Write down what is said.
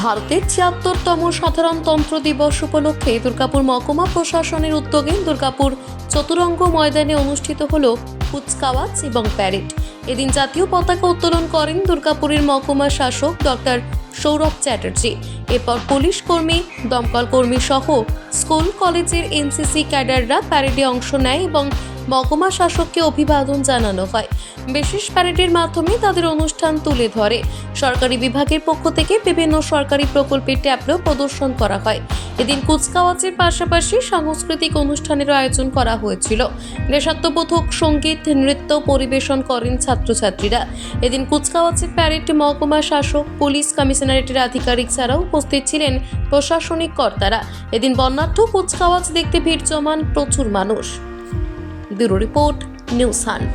ভারতের ছিয়াত্তরতম সাধারণতন্ত্র দিবস উপলক্ষে দুর্গাপুর মহকুমা প্রশাসনের উদ্যোগে দুর্গাপুর চতুরঙ্গ ময়দানে অনুষ্ঠিত হল কুচকাওয়াজ এবং প্যারেড। এদিন জাতীয় পতাকা উত্তোলন করেন দুর্গাপুরের মহকুমা শাসক ডক্টর সৌরভ চ্যাটার্জি। এরপর পুলিশ কর্মী, দমকল কর্মী সহ স্কুল, কলেজের এনসিসি ক্যাডাররা প্যারেডে অংশ নেয় এবং মহকুমা শাসককে অভিবাদন জানানো হয়। বিশেষ প্যারেডের মাধ্যমে তাদের অনুষ্ঠান তুলে ধরে। সরকারি বিভাগের পক্ষ থেকে বিভিন্ন সরকারি প্রকল্পের ট্যাবলো প্রদর্শন করা হয়। এদিন কুচকাওয়াজের পাশাপাশি সাংস্কৃতিক অনুষ্ঠানের আয়োজন করা হয়েছিল। দেশাত্মবোধক সংগীত, নৃত্য পরিবেশন করেন ছাত্রছাত্রীরা। এদিন কুচকাওয়াজের প্যারেড মহকুমা শাসক, পুলিশ কমিশনারেটের আধিকারিক ছাড়াও উপস্থিত ছিলেন প্রশাসনিক কর্তারা। এদিন বর্ণাঢ্য কুচকাওয়াজ দেখতে ভিড় জমান প্রচুর মানুষ। Bureau report news hunt.